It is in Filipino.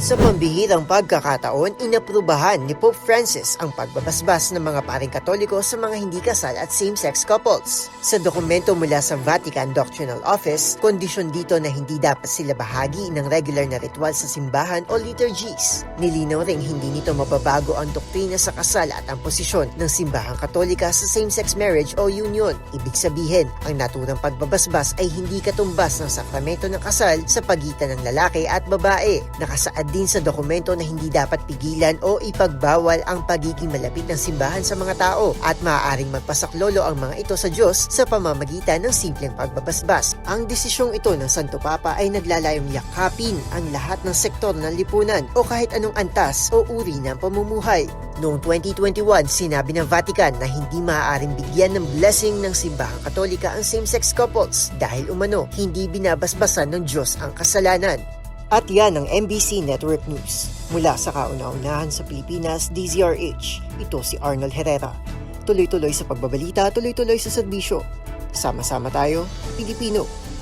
Sa pambihirang pagkakataon, inaprubahan ni Pope Francis ang pagbabasbas ng mga paring katoliko sa mga hindi kasal at same-sex couples. Sa dokumento mula sa Vatican Doctrinal Office, kondisyon dito na hindi dapat sila bahagi ng regular na ritual sa simbahan o liturgies. Nilinaw ring hindi nito mababago ang doktrina sa kasal at ang posisyon ng simbahang katolika sa same-sex marriage o union. Ibig sabihin, ang naturang pagbabasbas ay hindi katumbas ng sakramento ng kasal sa pagitan ng lalaki at babae. Nakasaad din sa dokumento na hindi dapat pigilan o ipagbawal ang pagiging malapit ng simbahan sa mga tao at maaaring magpasaklolo ang mga ito sa Diyos sa pamamagitan ng simpleng pagbabasbas. Ang desisyong ito ng Santo Papa ay naglalayong yakapin ang lahat ng sektor ng lipunan o kahit anong antas o uri ng pamumuhay. Noong 2021, sinabi ng Vatican na hindi maaaring bigyan ng blessing ng simbahang katolika ang same-sex couples dahil umano hindi binabasbasan ng Diyos ang kasalanan. At yan ang MBC Network News. Mula sa kauna-unahan sa Pilipinas, DZRH. Ito si Arnold Herrera. Tuloy-tuloy sa pagbabalita, tuloy-tuloy sa serbisyo. Sama-sama tayo, Pilipino.